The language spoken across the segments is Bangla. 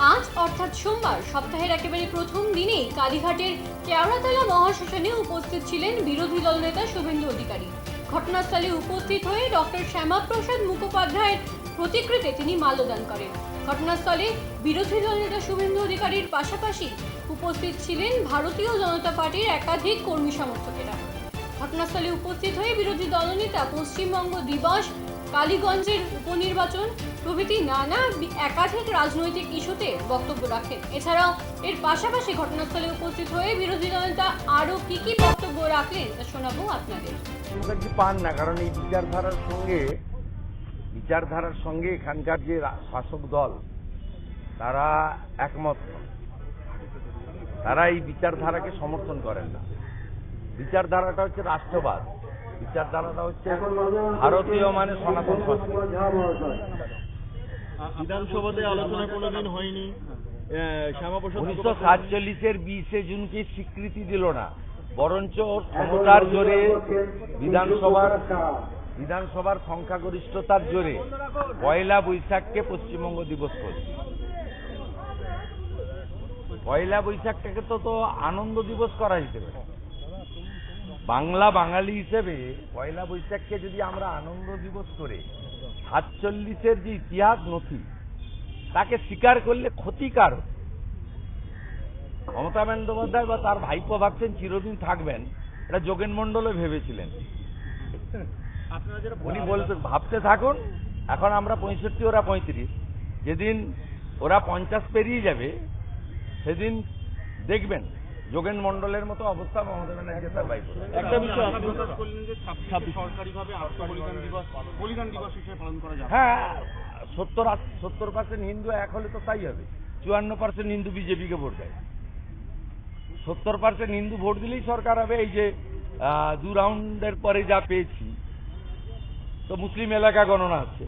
আজ অর্থাৎ সোমবার, সপ্তাহের একেবারে প্রথম দিনেই কালীঘাটের কেওড়াতলা মহাশ্মশানে উপস্থিত ছিলেন বিরোধী দলনেতা শুভেন্দু অধিকারী। ঘটনাস্থলে উপস্থিত হয়ে ডক্টর শ্যামাপ্রসাদ মুখোপাধ্যায়ের প্রতিকৃতি তিনি মাল্যদান করেন। ঘটনাস্থলে বিরোধী দলনেতা শুভেন্দু অধিকারীর পাশাপাশি উপস্থিত ছিলেন ভারতীয় জনতা পার্টির একাধিক কর্মী সমর্থকেরা। ঘটনাস্থলে উপস্থিত হয়ে বিরোধী দলনেতা পশ্চিমবঙ্গ দিবস, কালীগঞ্জের উপনির্বাচন প্রভৃতি নানা একাধিক রাজনৈতিক ইস্যুতে বক্তব্য রাখেন। এছাড়াও এর পাশাপাশি ঘটনাস্থলে উপস্থিত হয়ে বিরোধী দলনেতা আরও কি কি বক্তব্য রাখলেন তা শোনাবো আপনাদের। মুখার্জি পান না, কারণ এই বিচারধারার সঙ্গে বিচারধারার সঙ্গে এখানকার যে শাসক দল, তারা একমত। তারা এই বিচারধারাকে সমর্থন করেন না। বিচারধারাটা হচ্ছে রাষ্ট্রবাদ। বিচারধারাটা হচ্ছে ভারতীয় মানে সনাতন বিধানসভাতে আলোচনা কোনোদিন হয়নি। উনিশশো সাতচল্লিশের বিশে জুনকে স্বীকৃতি দিল না। বরঞ্চ ক্ষমতার জোরে বিধানসভার বিধানসভার সংখ্যাগরিষ্ঠতার জোরে পয়লা বৈশাখকে পশ্চিমবঙ্গ দিবস করছে। পয়লা বৈশাখটাকে তো তো আনন্দ দিবস করা যেতে পারে। বাংলা বাঙালি হিসেবে পয়লা বৈশাখকে যদি আমরা আনন্দ দিবস করে সাতচল্লিশের যে ইতিহাস নথি তাকে স্বীকার করলে ক্ষতিকার মমতা বন্দ্যোপাধ্যায় বা তার ভাইপো ভাবছেন চিরদিন থাকবেন এটা যোগেন মণ্ডলও ভেবেছিলেন। উনি বলতে ভাবতে থাকুন এখন আমরা পঁয়ষট্টি ওরা পঁয়ত্রিশ। যেদিন ওরা পঞ্চাশ পেরিয়ে যাবে সেদিন দেখবেন যোগেন মণ্ডলের মতো অবস্থা মমতা ব্যানার্জি তার ভাইপো। একটা বিষয় আপনি প্রকাশ করলেন যে ছাব্বিশে সরকারিভাবে আত্মবলিদান দিবস বলিদান দিবস হিসেবে পালন করা যাবে। হ্যাঁ সত্তর সত্তর পার্সেন্ট হিন্দু এক হলে তো তাই হবে। চুয়ান্ন পার্সেন্ট হিন্দু বিজেপিকে ভোট দেয়। সত্তর পার্সেন্ট হিন্দু ভোট দিলেই সরকার হবে এই যে আহ, দু রাউন্ডের পরে যা পেয়েছি তো মুসলিম এলাকা গণনা হচ্ছে।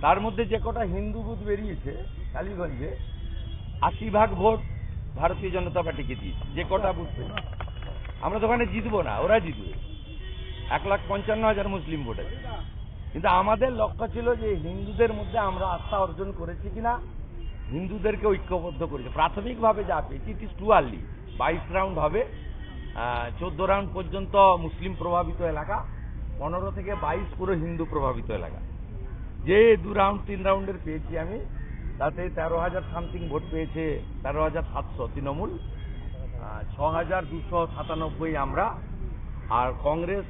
তার মধ্যে যে কটা হিন্দু বুথ বেরিয়েছে কালীগঞ্জে আশি ভাগ ভোট ভারতীয় জনতা পার্টিকে দিয়েছে যে কটা পেয়েছে। আমরা তো ওখানে জিতবো না, ওরা জিতবে। এক লাখ পঞ্চান্ন হাজার মুসলিম ভোট। আছে কিন্তু আমাদের লক্ষ্য ছিল যে হিন্দুদের মধ্যে আমরা আস্থা অর্জন করেছি কিনা, হিন্দুদেরকে ঐক্যবদ্ধ করেছে। প্রাথমিকভাবে যা পেয়েছি ইট ইস টু আর্লি বাইশ রাউন্ড হবে চোদ্দ রাউন্ড পর্যন্ত মুসলিম প্রভাবিত এলাকা, পনেরো থেকে বাইশ পুরো হিন্দু প্রভাবিত এলাকা। যে দু রাউন্ড, তিন রাউন্ডের পেয়েছি আমি। তাতে তেরো হাজার সামথিং ভোট পেয়েছে, তেরো হাজার সাতশো তৃণমূল। ছ হাজার দুশো সাতানব্বই আমরা, আর কংগ্রেস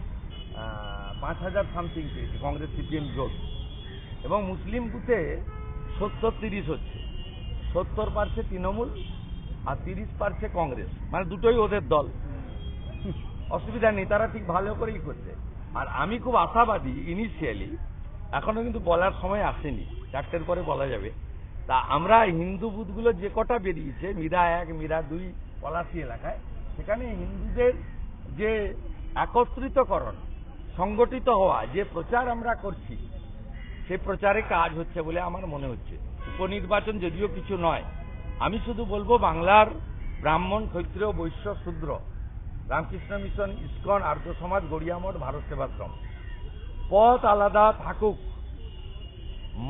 পাঁচ হাজার সামথিং পেয়েছে, কংগ্রেস সিপিএম জোট। এবং মুসলিম বুথে সত্তর তিরিশ হচ্ছে। সত্তর পারছে তৃণমূল আর তিরিশ পারছে কংগ্রেস। মানে দুটোই ওদের দল। অসুবিধা নেই, তারা ঠিক ভালো করেই করছে। আর আমি খুব আশাবাদী ইনিশিয়ালি এখনও কিন্তু বলার সময় আসেনি। চারটের পরে বলা যাবে। তা আমরা হিন্দু বুথগুলো যে কটা বেরিয়েছে, মীরা এক, মীরা দুই পলাশি এলাকায়, সেখানে হিন্দুদের যে একত্রিতকরণ, সংগঠিত হওয়া, যে প্রচার আমরা করছি, সে প্রচারে কাজ হচ্ছে বলে আমার মনে হচ্ছে। উপনির্বাচন যদিও কিছু নয়, আমি শুধু বলব বাংলার ব্রাহ্মণ, ক্ষত্রিয়, বৈশ্য, শূদ্র, রামকৃষ্ণ মিশন, ইস্কন, আর্য সমাজ, গড়িয়ামঠ, ভারত সেবাশ্রম। পথ আলাদা থাকুক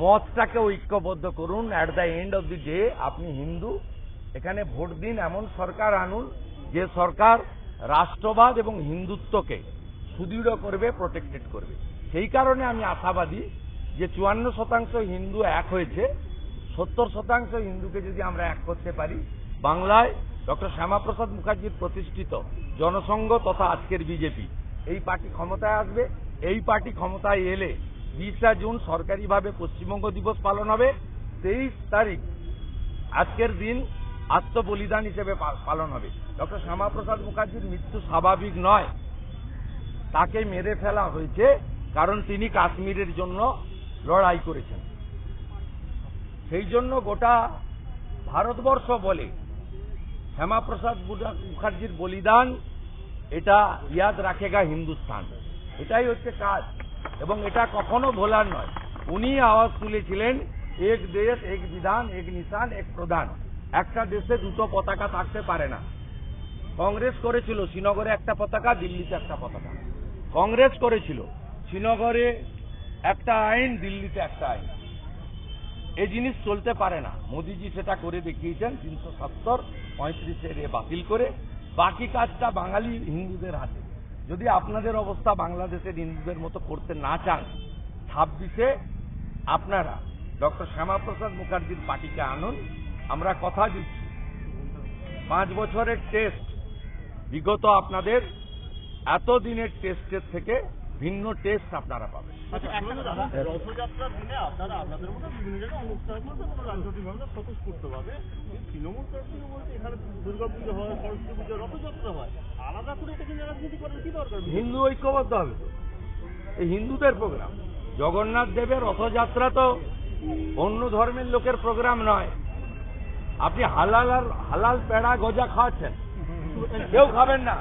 মতটাকে ঐক্যবদ্ধ করুন। At the end of the day আপনি হিন্দু, এখানে ভোট দিন এমন সরকার আনুন, যে সরকার রাষ্ট্রবাদ এবং হিন্দুত্বকে সুদৃঢ় করবে প্রোটেক্টেড করবে। সেই কারণে আমি আশাবাদী যে চুয়ান্ন শতাংশ হিন্দু এক হয়েছে। সত্তর শতাংশ হিন্দুকে যদি আমরা এক করতে পারি, বাংলায় ডক্টর শ্যামাপ্রসাদ মুখার্জির প্রতিষ্ঠিত জনসংঘ তথা আজকের বিজেপি, এই পার্টি ক্ষমতায় আসবে। এই পার্টি ক্ষমতায় এলে বিশা জুন সরকারিভাবে পশ্চিমবঙ্গ দিবস পালন হবে। তেইশ তারিখ আজকের দিন আত্মবলিদান হিসেবে পালন হবে। ডক্টর শ্যামাপ্রসাদ মুখার্জির মৃত্যু স্বাভাবিক নয়। তাকে মেরে ফেলা হয়েছে কারণ তিনি কাশ্মীরের জন্য লড়াই করেছেন। সেই জন্য গোটা ভারতবর্ষ বলে শ্যামাপ্রসাদ মুখার্জির বলিদান এটা ইয়াদ রাখেগা হিন্দুস্তান। এটাই হচ্ছে কাজ। এবং এটা কখনো ভোলার নয়। উনি আওয়াজ তুলেছিলেন, এক দেশ, এক বিধান, এক নিশান, এক প্রধান। একটা দেশে দুটো পতাকা থাকতে পারে না। কংগ্রেস করেছিল শ্রীনগরে একটা পতাকা, দিল্লিতে একটা পতাকা। কংগ্রেস করেছিল শ্রীনগরে একটা আইন, দিল্লিতে একটা আইন। এ জিনিস চলতে পারে না। মোদিজি সেটা করে দেখিয়েছেন তিনশো সত্তর পঁয়ত্রিশের এ বাতিল করে। বাকি কাজটা বাঙালি হিন্দুদের হাতে। যদি আপনাদের অবস্থা বাংলাদেশের হিন্দুদের মতো করতে না চান, ছাব্বিশে আপনারা ডক্টর শ্যামাপ্রসাদ মুখার্জির পার্টিকে আনুন, আমরা কথা দিচ্ছি। পাঁচ বছরের টেস্ট বিগত আপনাদের এত দিনের টেস্টের থেকে ভিন্ন টেস্ট আপনারা পাবেন। আচ্ছা দিনে আপনারা আপনাদের মতো বিভিন্ন জায়গায় অনুষ্ঠান তৃণমূল বলতে এখানে হয়, সরস্বতী পুজো, রথযাত্রা হয়। হিন্দু ঐক্যবদ্ধ হবে। এই হিন্দুদের প্রোগ্রাম জগন্নাথ দেবের রথযাত্রা তো অন্য ধর্মের লোকের প্রোগ্রাম নয়। আপনি হালাল আর হালাল পেড়া গজা খাওয়াচ্ছেন। কেউ খাবেন না।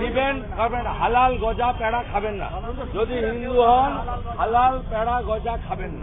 নিবেন খাবেন হালাল গজা পেড়া খাবেন না। যদি হিন্দু হন হালাল পেড়া গজা খাবেন না।